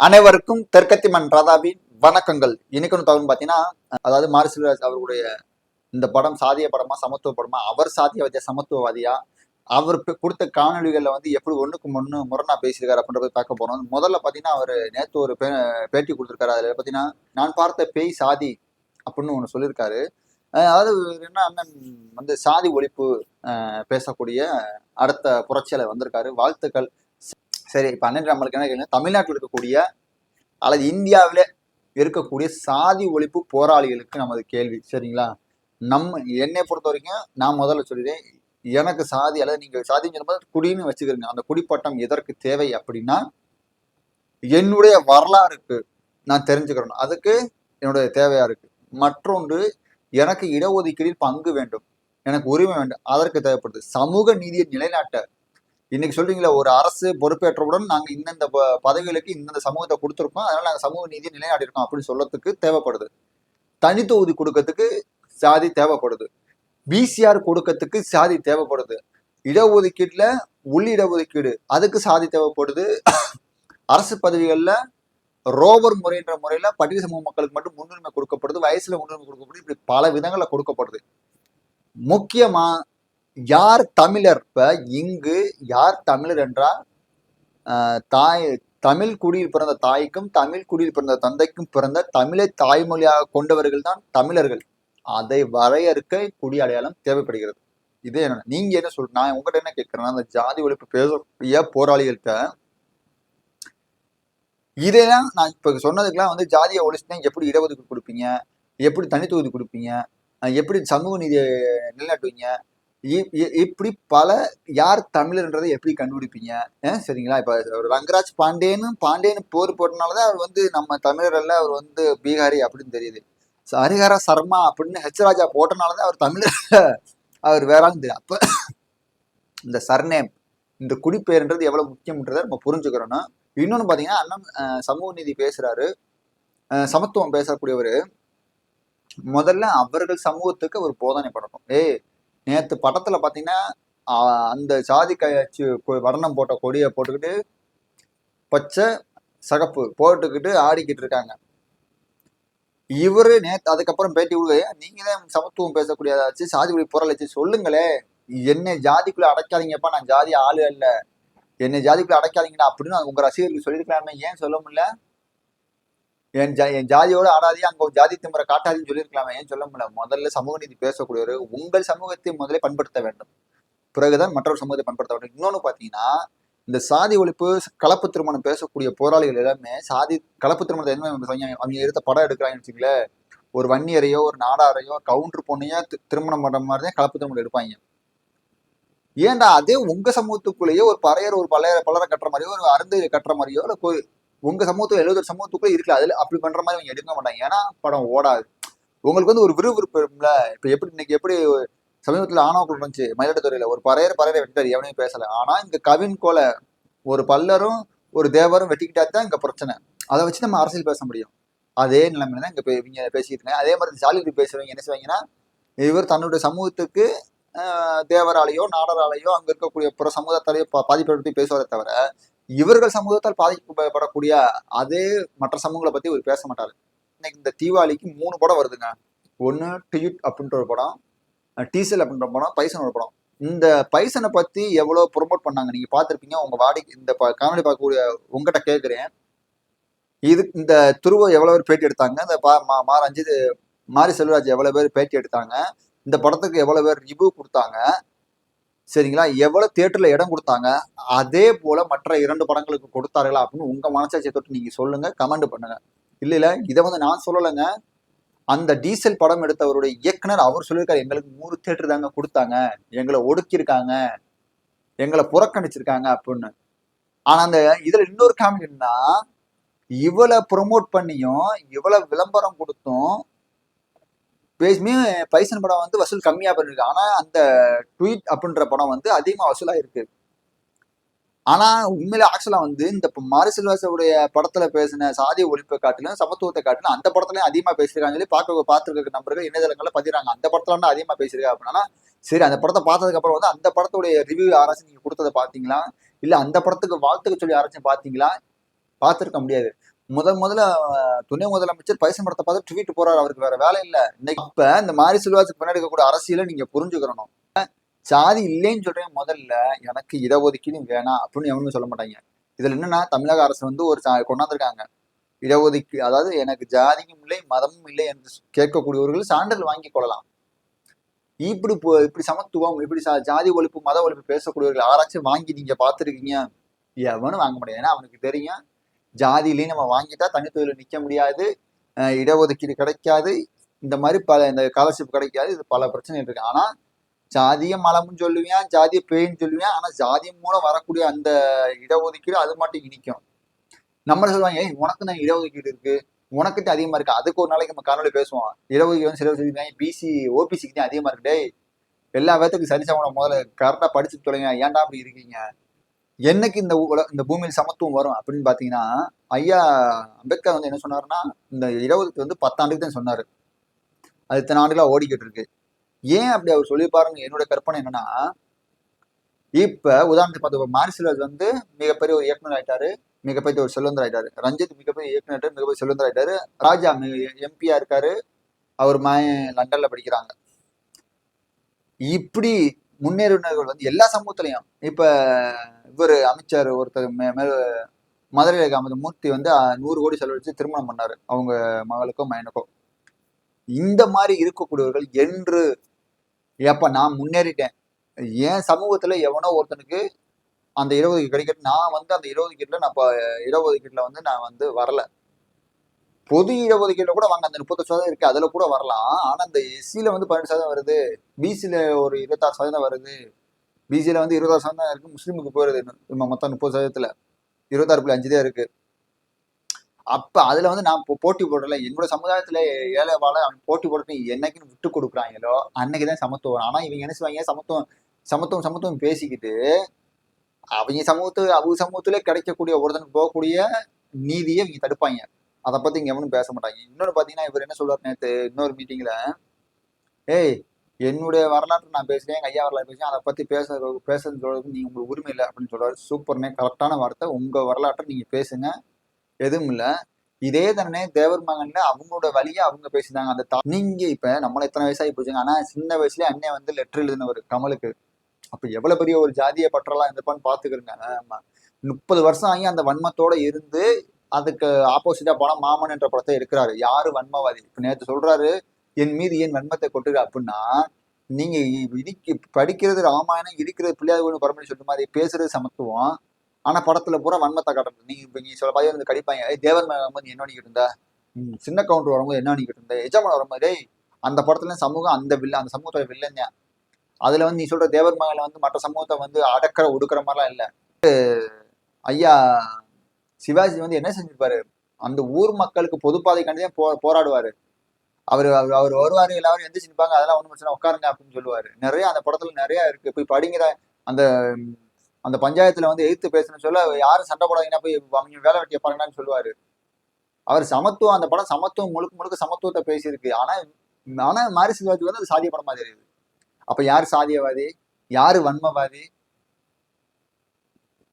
அனைவருக்கும் தெற்கத்திமன் ராதாவின் வணக்கங்கள். இன்னைக்கு தகவல் பார்த்தீங்கன்னா அதாவது மாரி செல்வராஜ் அவர்களுடைய இந்த படம் சாதிய படமா சமத்துவ படமா அவர் சாதியவாதியா சமத்துவவாதியா அவர் கொடுத்த காணொலிகளில் வந்து எப்படி ஒன்றுக்கு ஒன்று முரணா பேசியிருக்காரு அப்படின்றத பார்க்க போகிறோம் முதல்ல பார்த்தீங்கன்னா அவர் நேற்று ஒரு பே பேட்டி கொடுத்துருக்காரு. அதில் பார்த்தீங்கன்னா நான் பார்த்த பேய் சாதி அப்படின்னு ஒன்று சொல்லியிருக்காரு. அதாவது என்ன அண்ணன் வந்து சாதி ஒழிப்பு பேசக்கூடிய அடுத்த புரட்சியில் வந்திருக்காரு. வாழ்த்துக்கள். சரி இப்போ அண்ணன் நம்மளுக்கு என்ன கேள்வி தமிழ்நாட்டில் இருக்கக்கூடிய அல்லது இந்தியாவில் இருக்கக்கூடிய சாதி ஒழிப்பு போராளிகளுக்கு நமது கேள்வி. சரிங்களா? நம்ம என்னை பொறுத்த வரைக்கும் நான் முதல்ல சொல்லிடுறேன் எனக்கு சாதி அல்லது நீங்கள் சாதின்னு சொல்லும்போது குடின்னு வச்சுக்கிறீங்க. அந்த குடிப்பட்டம் எதற்கு தேவை அப்படின்னா என்னுடைய வரலாறுக்கு நான் தெரிஞ்சுக்கிறேன் அதுக்கு என்னுடைய தேவையாக இருக்குது மற்றொன்று எனக்கு இடஒதுக்கீடில் பங்கு வேண்டும். எனக்கு உரிமை வேண்டும். அதற்கு தேவைப்படுது. சமூக நீதியை நிலைநாட்ட இன்னைக்கு சொல்றீங்களா ஒரு அரசு பொறுப்பேற்றவுடன் நாங்க இந்தந்த ப- பதவிகளுக்கு இந்தந்த சமூகத்தை கொடுத்துருக்கோம். அதனால நாங்க சமூக நீதியை நிலைநாட்டிருக்கோம் அப்படின்னு சொல்லத்துக்கு தேவைப்படுது. தனித்தொகுதி கொடுக்கறதுக்கு சாதி தேவைப்படுது. பிசிஆர் கொடுக்கறதுக்கு சாதி தேவைப்படுது. இடஒதுக்கீட்டில் உள் இடஒதுக்கீடு அதுக்கு சாதி தேவைப்படுது. அரசு பதவிகளில் ரோவர் முறைன்ற முறையில் பட்டியல் சமூக மக்களுக்கு மட்டும் முன்னுரிமை கொடுக்கப்படுது. வயசுல முன்னுரிமை கொடுக்கப்படுது. இப்படி பல விதங்களில் கொடுக்கப்படுது. முக்கியமாக யார் தமிழர்? இப்போ இங்கு யார் தமிழர் என்றால் தாய் தமிழ் குடியில் பிறந்த தாய்க்கும் தமிழ் குடியில் பிறந்த தந்தைக்கும் பிறந்த தமிழை தாய்மொழியாக கொண்டவர்கள் தான் தமிழர்கள். அதை வரையறுக்க குடி அடையாளம் தேவைப்படுகிறது. இது என்ன? நீங்க என்ன சொல் நான் உங்ககிட்ட என்ன கேட்கிறேன்னா அந்த ஜாதி ஒழிப்பு பேசக்கூடிய போராளிகள்கிட்ட இதெல்லாம் நான் இப்போ சொன்னதுக்கெல்லாம் வந்து ஜாதியை ஒழிச்சுனா எப்படி இடஒதுக்கீடு கொடுப்பீங்க? எப்படி தனித்தொகுதி கொடுப்பீங்க? எப்படி சமூக நீதியை நிலைநாட்டுவீங்க? இப்படி பல யார் தமிழர்ன்றதை எப்படி கண்டுபிடிப்பீங்க? சரிங்களா? இப்போ ரங்கராஜ் பாண்டேன்னு பாண்டேன்னு போர் போட்டனாலதான் அவர் வந்து நம்ம தமிழர் அவர் வந்து பீகாரி அப்படின்னு தெரியுது. ஹரிஹரா ஹரிஹர சர்மா அப்படின்னு ஹெச் ராஜா போட்டனாலதான் அவர் தமிழர். அவர் வேறான்னு தெரியும் அப்ப இந்த சர்நேம் இந்த குடிப்பெயர்ன்றது எவ்வளவு முக்கியம்ன்றதை நம்ம புரிஞ்சுக்கிறோம்னா இன்னொன்னு பாத்தீங்கன்னா அண்ணன் சமூக நீதி பேசுறாரு. சமத்துவம் பேசக்கூடியவர். முதல்ல அவர்கள் சமூகத்துக்கு ஒரு போதனை பண்ணணும். ஏய் நேத்து படத்துல பாத்தீங்கன்னா அந்த சாதி கட்சி கொ- வர்ணம் போட்ட கொடியை போட்டுக்கிட்டு பச்சை சகப்பு போட்டுக்கிட்டு ஆடிக்கிட்டு இருக்காங்க. இவரு நேத்து அதுக்கப்புறம் பேட்டி விடுவே நீங்களே சமத்துவம் பேசக்கூடியதாச்சு சாதி ஒழி போராளிச்சு சொல்லுங்களே. என்னை ஜாதிக்குள்ள அடைக்காதீங்கப்பா நான் ஜாதி ஆளு இல்லை. என்னை ஜாதிக்குள்ள அடைக்காதீங்கடா அப்படின்னு உங்க ரசிகர்களுக்கு சொல்லியிருக்கலாமே ஏன் சொல்ல முடியல? என் ஜா என் ஜாதியோட ஆடாதே அங்க ஒரு ஜாதி திமுறை காட்டாதுன்னு சொல்லியிருக்கலாமே ஏன் சொல்ல முடியல? முதல்ல சமூக நீதி பேசக்கூடியவர் உங்கள் சமூகத்தை முதலே பண்படுத்த வேண்டும். பிறகுதான் மற்றொரு சமூகத்தை பண்படுத்த வேண்டும். இன்னொன்னு பார்த்தீங்கன்னா இந்த சாதி ஒழிப்பு கலப்பு திருமணம் பேசக்கூடிய போராளிகள் எல்லாமே சாதி கலப்பு திருமணத்தை என்ன அவங்க எடுத்த படம் எடுக்கிறாங்கன்னு வச்சுங்களேன் ஒரு வன்னியரையோ ஒரு நாடாரையோ கவுண்டர் பொண்ணையோ தி- திருமணம் பண்ற மாதிரி தான் கலப்பு திருமணம் எடுப்பாங்க. ஏன்டா அதே உங்க சமூகத்துக்குள்ளேயே ஒரு பறையர் ஒரு பழைய பலரை கட்டுற மாதிரியோ ஒரு அருந்தையை கட்டுற மாதிரியோ இல்லை உங்க சமூகத்துல எழுபது சமூகத்துக்குள்ள இருக்குல்ல அதுல அப்படி பண்ற மாதிரி அவங்க எடுக்க மாட்டாங்க ஏன்னா படம் ஓடாது. உங்களுக்கு வந்து ஒரு விறுவிறுப்பு இருக்கும்ல. இப்ப எப்படி இன்னைக்கு எப்படி சமீபத்துல ஆணவக்குள் இருந்துச்சு மயிலாடுதுறையில. ஒரு பறையர் பறையரை வெட்டார் எவனையும் பேசல. ஆனா இங்கே கவின் கொலை ஒரு பல்லரும் ஒரு தேவரும் வெட்டிக்கிட்டா தான் இங்க பிரச்சனை. அதை வச்சு நம்ம அரசியல் பேச முடியும். அதே நிலைமையில தான் இங்க இவங்க பேசிட்டு இருக்காங்க. அதே மாதிரி ஜாலிபி பேசுறவங்க என்ன செய்வாங்கன்னா இவர் தன்னுடைய சமூகத்துக்கு தேவராலையோ நாடராலையோ அங்கே அங்க இருக்கக்கூடிய பிற சமூகத்தாலேயோ பா- பாதிப்பை பேசுவதை தவிர இவர்கள் சமூகத்தால் பாதிக்கப்படக்கூடிய அதே மற்ற சமூகங்களை பத்தி இவர் பேச மாட்டாரு. இன்னைக்கு இந்த தீபாவளிக்கு மூணு படம் வருதுங்க. ஒன்று டியூட் அப்படின்ற ஒரு படம் டீசல் அப்படின்ற படம் பைசன் ஒரு படம். இந்த பைசனை பத்தி எவ்வளவு ப்ரொமோட் பண்ணாங்க? நீங்க பார்த்துருப்பீங்க. உங்க வாடிக்கை இந்த காமெடி பார்க்கக்கூடிய உங்ககிட்ட கேட்குறேன். இது இந்த துருவ எவ்வளோ பேர் பேட்டி எடுத்தாங்க? இந்த பா மா- மா ரஞ்சித் மாரி செல்வராஜ் எவ்வளோ பேர் பேட்டி எடுத்தாங்க? இந்த படத்துக்கு எவ்வளோ பேர் ரிவ்யூ கொடுத்தாங்க? சரிங்களா? எவ்வளவு தியேட்டர்ல இடம் கொடுத்தாங்க? அதே போல மற்ற இரண்டு படங்களுக்கு கொடுத்தார்களா அப்படின்னு உங்க மனசாட்சியை தொட்டு நீங்க சொல்லுங்க கமெண்ட் பண்ணுங்க. இல்ல இல்ல இதை வந்து நான் சொல்லலைங்க. அந்த டீசல் படம் எடுத்தவருடைய இயக்குனர் அவர் சொல்லியிருக்காரு எங்களுக்கு நூறு தேட்டர் தாங்க கொடுத்தாங்க. எங்களை ஒடுக்கியிருக்காங்க. எங்களை புறக்கணிச்சிருக்காங்க அப்படின்னு. ஆனா அந்த இதுல இன்னொரு காமெடி என்னன்னா இவ்வளவு ப்ரொமோட் பண்ணியும் இவ்வளவு விளம்பரம் கொடுத்தும் பேசுமே பைசன் படம் வந்து வசூல் கம்மியா பண்ணிருக்கு. ஆனா அந்த ட்வீட் அப்படின்ற படம் வந்து அதிகமா வசூலா இருக்கு ஆனா உண்மையில ஆக்சுவலா வந்து இந்த இப்ப செல்வாசோடைய படத்துல பேசின சாதி ஒழிப்பை காட்டிலும் சமத்துவத்தை காட்டிலும் அந்த படத்துலயும் அதிகமா பேசியிருக்காங்க சொல்லி பார்க்க பார்த்துருக்க நம்பர்கள் இணையதளங்கள்ல பதிறாங்க அந்த படத்துல வந்து அதிகமா பேசியிருக்காங்க அப்படின்னா சரி அந்த படத்தை பார்த்ததுக்கு அப்புறம் வந்து அந்த படத்துடைய ரிவ்யூ யாராச்சும் நீங்க கொடுத்ததை பாத்தீங்களா இல்ல அந்த படத்துக்கு வாழ்த்துக்க சொல்லி யாராச்சும் பாத்தீங்களா பார்த்துருக்க முடியாது. முதல் முதல்ல துணை முதலமைச்சர் பரிசு பார்த்து ட்வீட் போறாரு அவருக்கு வேற வேலை இல்ல. இன்னைக்கு இப்ப இந்த மாரி செல்வாசுக்கு பின்னாடி இருக்கக்கூடிய அரசியலை நீங்க புரிஞ்சுக்கிறணும் சாதி இல்லைன்னு சொல்றேன் முதல்ல எனக்கு இடஒதுக்கீடு வேணாம் அப்படின்னு எவனுமே சொல்ல மாட்டாங்க. இதுல என்னன்னா தமிழக அரசு வந்து ஒரு சா- கொண்டாந்துருக்காங்க. இடஒதுக்கீடு அதாவது எனக்கு ஜாதியும் இல்லை மதமும் இல்லை என்று கேட்கக்கூடியவர்கள் சான்றிதழ் வாங்கி கொள்ளலாம். இப்படி இப்படி சமத்துவம் இப்படி சா- ஜாதி ஒழிப்பு மத ஒழிப்பு பேசக்கூடியவர்கள் ஆராய்ச்சி வாங்கி நீங்க பார்த்துருக்கீங்க எவனும் வாங்க முடியாது ஏன்னா அவனுக்கு தெரியும் ஜாதியிலையும் நம்ம வாங்கிட்டா தனித்தொழில் நிற்க முடியாது. இடஒதுக்கீடு கிடைக்காது. இந்த மாதிரி பல இந்த ஸ்காலர்ஷிப் கிடைக்காது. இது பல பிரச்சனை இருக்கு. ஆனால் ஜாதிய மலம்னு சொல்லுவேன் ஜாதிய பேய்ன்னு சொல்லுவேன் ஆனால் ஜாதி மூலம் வரக்கூடிய அந்த இடஒதுக்கீடு அது மட்டும் இனிக்கும். நம்ம சொல்லுவாங்க ஏய் உனக்கு தான் இடஒதுக்கீடு இருக்கு. உனக்கிட்ட அதிகமாக இருக்கு. அதுக்கு ஒரு நாளைக்கு நம்ம காணொலி பேசுவோம். இடஒதுக்கீடு வந்து சில சொல்லியிருக்காங்க பிசி ஓபிசிக்கு தான் அதிகமாக இருக்கு. டேய் எல்லா சரி சரிசமணம் முதல்ல கரெக்டாக படிச்சு தொலைங்க. ஏன்டா அப்படி இருக்கீங்க? என்னைக்கு இந்த உல- இந்த பூமியில் சமத்துவம் வரும் அப்படின்னு பாத்தீங்கன்னா ஐயா அம்பேத்கர் வந்து என்ன சொன்னாருன்னா இந்த இருபதுக்கு வந்து பத்தாண்டுக்கு தான் சொன்னாரு. அது இத்தனை ஆண்டுகளா ஓடிக்கிட்டு இருக்கு. ஏன் அப்படி அவர் சொல்லியிருப்பாருன்னு என்னோட கற்பனை என்னன்னா இப்ப உதாரணத்துக்கு பார்த்து மாரிசிலர் வந்து மிகப்பெரிய ஒரு இயக்குனர் ஆயிட்டாரு மிகப்பெரிய ஒரு செல்வந்தர் ஆயிட்டாரு. ரஞ்சித் மிகப்பெரிய இயக்குனர் ஆயிட்டாரு, மிகப்பெரிய செல்வந்தர் ஆயிட்டாரு. ராஜா எம்பியா இருக்காரு. அவர் மகன் லண்டன்ல படிக்கிறாங்க. இப்படி முன்னேறினர்கள் வந்து எல்லா சமூகத்திலையும். இப்ப இவர் அமைச்சர் ஒருத்தர் மே- மே- மதுரையில் இருக்க மூர்த்தி வந்து நூறு கோடி செலவழிச்சு திருமணம் பண்ணாரு அவங்க மகளுக்கும் மயனுக்கும் இந்த மாதிரி இருக்கக்கூடியவர்கள் என்று ஏப்பா நான் முன்னேறிட்டேன். என் சமூகத்துல எவனோ ஒருத்தனுக்கு அந்த இருபது கிடைக்கிறது நான் வந்து அந்த இருபது இடஒதுக்கீட்டுல நான் இப்போ இடஒதுக்கீட்டுல வந்து நான் வந்து வரல. பொது இடஒதுக்கீட்டுல கூட வாங்க அந்த முப்பது சதவீதம் இருக்கு. அதுல கூட வரலாம். ஆனா அந்த எஸ்சியில வந்து பதினெட்டு சதவீதம் வருது. பிசியில ஒரு இருபத்தாறு சதவீதம் வருது. பிசியில வந்து இருபதாறு சதவீதம் இருக்கு. முஸ்லீமுக்கு போயிருது நம்ம மொத்தம் முப்பது சதவீதத்துல. இருபத்தாறு புள்ளி அஞ்சு தான் இருக்கு. அப்ப அதுல வந்து நான் இப்போ போட்டி போடல. என்னோட சமுதாயத்துல ஏழை வாழ அவன் போட்டி போட்டு என்னைக்குன்னு விட்டு கொடுக்குறாங்களோ அன்னைக்குதான் சமத்துவம். ஆனா இவங்க என்ன செய்வாங்க? சமத்துவம் சமத்துவம் சமத்துவம் பேசிக்கிட்டு அவங்க சமூகத்து அவங்க சமூகத்திலே கிடைக்கக்கூடிய ஒருத்தனுக்கு போகக்கூடிய நீதியை இவங்க தடுப்பாங்க. அதை பத்தி இங்க எவனும் பேச மாட்டாங்க. இன்னொன்னு பாத்தீங்கன்னா இவர் என்ன சொல்றாரு நேத்து? இன்னொரு மீட்டிங்ல ஏய் என்னுடைய வரலாற்று நான் பேசுறேன் எங்க ஐயா வரலாறு பேசுறேன் அதை பத்தி பேச பேசுறது சொல்றதுக்கு நீங்க உங்களுக்கு உரிமை இல்லை அப்படின்னு சொல்றாரு சூப்பர்னே கரெக்டான வார்த்தை. உங்க வரலாற்றை நீங்க பேசுங்க. எதுவும் இல்லை. இதே தானே தேவர் மகன்ல அவங்களோட வழியை அவங்க பேசினாங்க. அந்த தா- நீங்க இப்ப நம்மள எத்தனை வயசாகி போச்சுங்க. ஆனா சின்ன வயசுல அண்ணன் வந்து லெட்டர் எழுதினவர் கமலுக்கு. அப்ப எவ்வளவு பெரிய ஒரு ஜாதிய பற்றலாம் இருந்தப்பான்னு பாத்துக்கிறேங்க முப்பது வருஷம் ஆகி அந்த வன்மத்தோட இருந்து அதுக்கு ஆப்போசிட்டா போனா மாமன் என்ற படத்தை எடுக்கிறாரு யாரு வன்மவாதி? இப்ப நேத்து சொல்றாரு என் மீது ஏன் வன்மத்தை கொட்டுரு அப்படின்னா நீங்க இடிக்கு படிக்கிறது ராமாயணம் இருக்கிறது பிள்ளையார் பரமணி சொல்ற மாதிரி பேசுறது சமத்துவம். ஆனா படத்துல பூரா வன்மத்தை காட்டுறது. நீங்க இப்ப நீங்க சில பையன் வந்து கடிப்பாங்க ஏய் தேவன் மகன் வரும்போது என்ன பண்ணிக்கிட்டு இருந்த? சின்ன கவுண்டர் வரும்போது என்ன பண்ணிக்கிட்டு இருந்த? எஜமான் வரும்போது அந்த படத்துல சமூகம் அந்த வில்ல அந்த சமூகத்தோட வில்லன் அதுல வந்து நீ சொல்ற தேவர் மகன்ல வந்து மற்ற சமூகத்தை வந்து அடக்கிற ஒடுக்கிற மாதிரிலாம் இல்ல. ஐயா சிவாஜி வந்து என்ன செஞ்சிருப்பாரு? அந்த ஊர் மக்களுக்கு பொதுப்பாதைக்காண்டி தான் போ போராடுவாரு. அவர் அவர் அவர் வருவாரு எல்லாரும் எந்திரிச்சு நிற்பாங்க அதெல்லாம் ஒன்றும் பிரச்சனை உட்காருங்க அப்படின்னு சொல்லுவாரு. நிறைய அந்த படத்துல நிறைய இருக்கு. போய் படிங்கிற அந்த அந்த பஞ்சாயத்துல வந்து எதிர்த்து பேசணும்னு சொல்ல யாரும் சண்டை போடாதீங்கன்னா போய் அவங்க வேலை வெட்டிய பாருங்கன்னு சொல்லுவாரு. அவர் சமத்துவம் அந்த படம் சமத்துவம் முழுக்க முழுக்க சமத்துவத்தை பேசியிருக்கு. ஆனா ஆனா மாரி சிவாஜி வந்து அது சாதிய படமா தெரியுது. அப்ப யார் சாதியவாதி? யாரு வன்மவாதி?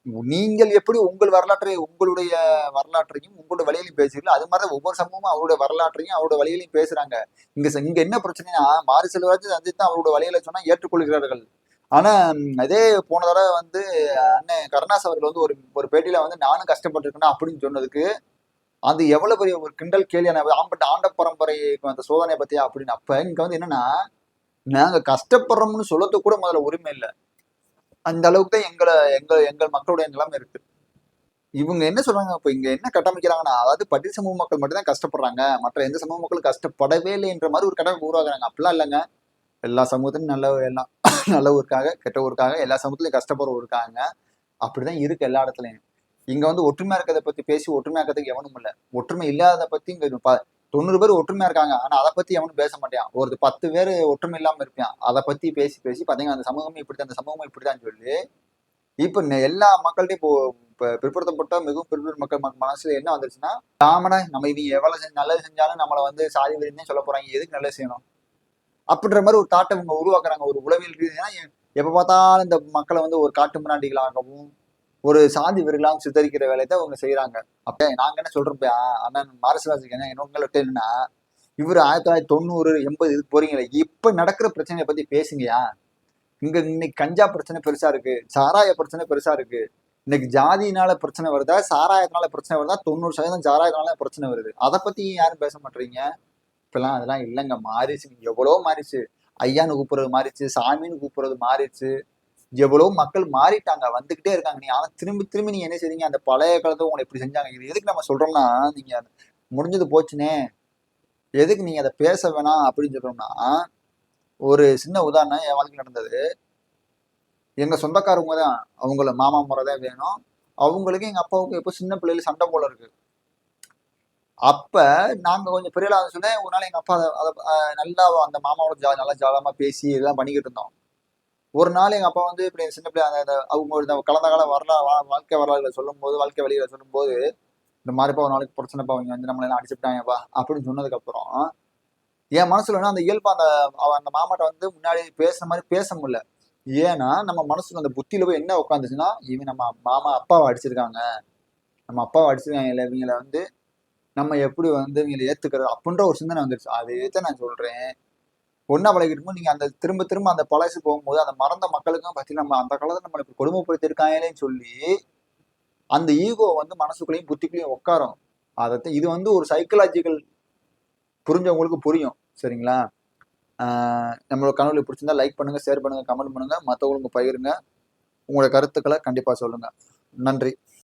நீங்கள் எப்படி உங்கள் வரலாற்றை உங்களுடைய வரலாற்றையும் உங்களோட வழியிலையும் பேசுறீங்களோ அது மாதிரி ஒவ்வொரு சமூகமும் அவருடைய வரலாற்றையும் அவரோட வழியிலையும் பேசுறாங்க. இங்க இங்க என்ன பிரச்சனைனா மாரி செல்வராஜ் சந்தித்து தான் அவரோட வழியில சொன்னா ஏற்றுக்கொள்கிறார்கள். ஆனா அதே போன தடவை வந்து அண்ணன் கருணாஸ் அவர்கள் வந்து ஒரு ஒரு பேட்டியில வந்து நானும் கஷ்டப்பட்டிருக்கேன் அப்படின்னு சொன்னதுக்கு அது எவ்வளவு பெரிய ஒரு கிண்டல் கேள்வியான ஆம்பட்ட ஆண்ட பரம்பரை அந்த சோதனை பத்தியா அப்படின்னு. அப்ப இங்க வந்து என்னன்னா நாங்க கஷ்டப்படுறோம்னு சொல்லத்துக்கு கூட முதல்ல உரிமை இல்லை. அந்த அளவுக்கு தான் எங்களை எங்க எங்கள் மக்களுடைய நிலைமை இருக்கு. இவங்க என்ன சொல்றாங்க? இப்போ இங்க என்ன கட்டமைக்கிறாங்கன்னா அதாவது பட்டியல் சமூக மக்கள் மட்டும்தான் கஷ்டப்படுறாங்க. மற்ற எந்த சமூக மக்களும் கஷ்டப்படவே இல்லைன்ற மாதிரி ஒரு கட்டமைப்பு உருவாக்குறாங்க. அப்படிலாம் இல்லைங்க. எல்லா சமூகத்திலும் நல்ல எல்லாம் நல்ல ஊருக்காக கெட்ட ஊருக்காக எல்லா சமூகத்திலையும் கஷ்டப்படுறவங்க இருக்காங்க அப்படிதான் இருக்கு எல்லா இடத்துலையும். இங்க வந்து ஒற்றுமையா இருக்கிறத பத்தி பேசி ஒற்றுமையா இருக்கிறதுக்கு எவனும் இல்லை. ஒற்றுமை இல்லாத பத்தி இங்க தொண்ணூறு பேர் ஒற்றுமையா இருக்காங்க. ஆனா அதை பத்தி எவனும் பேச மாட்டான். ஒரு பத்து பேர் ஒற்றுமை இல்லாம இருப்பான். அதை பத்தி பேசி பேசி பாத்தீங்கன்னா அந்த சமூகமே இப்படிதான் அந்த சமூகமே இப்படிதான் சொல்லி இப்ப எல்லா மக்கள்கிட்டயும் இப்போ பிற்படுத்தப்பட்ட மிகவும் பிற்படுத்த மக்கள் மனசுல என்ன வந்துருச்சுன்னா ஆமாடா நம்ம இவங்க எவ்வளவு செஞ்சு நல்லது செஞ்சாலும் நம்மளை வந்து சாதி வரின்னு சொல்ல போறாங்க. எதுக்கு நல்லது செய்யணும்? அப்படின்ற மாதிரி ஒரு தாட்டை இவங்க உருவாக்குறாங்க. ஒரு உளவியல் ரீதியா எப்ப பார்த்தாலும் இந்த மக்களை வந்து ஒரு காட்டு மிராண்டிகளாகவும் ஒரு சாதி வெறிலாம் சித்தரிக்கிற வேலையை தான் அவங்க செய்யறாங்க அப்ப நாங்க என்ன சொல்றோம் அண்ணன் மாரசராஜுக்கு என்ன உங்கள்கிட்ட என்னன்னா இவர் ஆயிரத்தி தொள்ளாயிரத்தி தொண்ணூறு எண்பது இதுக்கு போறீங்களே இப்ப நடக்கிற பிரச்சனையை பத்தி பேசுங்கயா இங்க இன்னைக்கு கஞ்சா பிரச்சனை பெருசா இருக்கு சாராய பிரச்சனை பெருசா இருக்கு. இன்னைக்கு ஜாதியினால பிரச்சனை வருதா சாராயத்தினால பிரச்சனை வருதா தொண்ணூறு சதவீதம் சாராயத்தினால பிரச்சனை வருது. அதை பத்தி யாரும் பேச மாட்டீங்க? இப்பெல்லாம் அதெல்லாம் இல்லைங்க மாறிச்சு எவ்வளோ மாறிச்சு ஐயான்னு கூப்பிடுறது மாறிச்சு சாமின்னு கூப்பிடுறது மாறிச்சு எவ்வளோ மக்கள் மாறிட்டாங்க வந்துகிட்டே இருக்காங்க. நீ ஆனா திரும்பி திரும்பி நீங்க என்ன செய்றீங்க? அந்த பழைய காலத்தை உங்களை இப்படி செஞ்சாங்க. இது எதுக்கு நம்ம சொல்றோம்னா நீங்க முடிஞ்சது போச்சுனே. எதுக்கு நீங்க அதை பேச வேணாம் அப்படின்னு சொல்றோம்னா ஒரு சின்ன உதாரணம் என் வாழ்க்கையில் நடந்தது. எங்க சொந்தக்காரவங்க தான் அவங்கள மாமா முறை தான் வேணும். அவங்களுக்கு எங்க அப்பாவுக்கு எப்போ சின்ன பிள்ளைல சண்டை போல இருக்கு. அப்ப நாங்க கொஞ்சம் பெரிய சொன்னேன் ஒரு நாள் எங்க அப்பா அதை அதை, நல்லா அந்த மாமாவோட ஜா நல்லா ஜாலமா பேசி இதெல்லாம் பண்ணிக்கிட்டு இருந்தோம். ஒரு நாள் எங்க அப்பா வந்து இப்படி சின்ன பிள்ளை அந்த அவங்க ஒரு கலந்த கால வரலாறு வா- வாழ்க்கை வரலாறுகளை சொல்லும்போது வாழ்க்கை வழிகளை சொல்லும்போது இந்த மாதிரிப்பா ஒரு நாளைக்கு பிரச்சனைப்பா அவங்க வந்து நம்மளை அடிச்சுட்டாங்கப்பா அப்படின்னு சொன்னதுக்கப்புறம் என் மனசுல வந்து அந்த இயல்பா அந்த அந்த மாமாட்ட வந்து முன்னாடி பேசுற மாதிரி பேச முடியல. ஏன்னா நம்ம மனசுல அந்த புத்தியில போய் என்ன உட்காந்துச்சுன்னா இவங்க நம்ம மாமா அப்பாவை அடிச்சிருக்காங்க. நம்ம அப்பாவை அடிச்சிருக்காங்க இல்லை இவங்களை வந்து நம்ம எப்படி வந்து இவங்களை ஏத்துக்கிறது அப்படின்ற ஒரு சிந்தனை வந்துருச்சு. அதே தான் நான் சொல்றேன். ஒன்றா பழகிட்டு நீங்கள் அந்த திரும்ப திரும்ப அந்த பழசு போகும்போது அந்த மறந்த மக்களுக்கும் பார்த்தீங்கன்னா நம்ம அந்த காலத்துல நம்மளை இப்படி கொடுமைப்படுத்திருக்காங்களேன்னு சொல்லி அந்த ஈகோ வந்து மனசுக்குள்ளேயும் புத்திக்குள்ளேயும் உட்காரும். அதை இது வந்து ஒரு சைக்கலாஜிக்கல் புரிஞ்சவங்களுக்கு புரியும். சரிங்களா? நம்மளோட கனவுல பிடிச்சிருந்தா லைக் பண்ணுங்க ஷேர் பண்ணுங்க கமெண்ட் பண்ணுங்க மற்றவங்களுக்கு பகிருங்க. உங்களோட கருத்துக்களை கண்டிப்பாக சொல்லுங்க. நன்றி.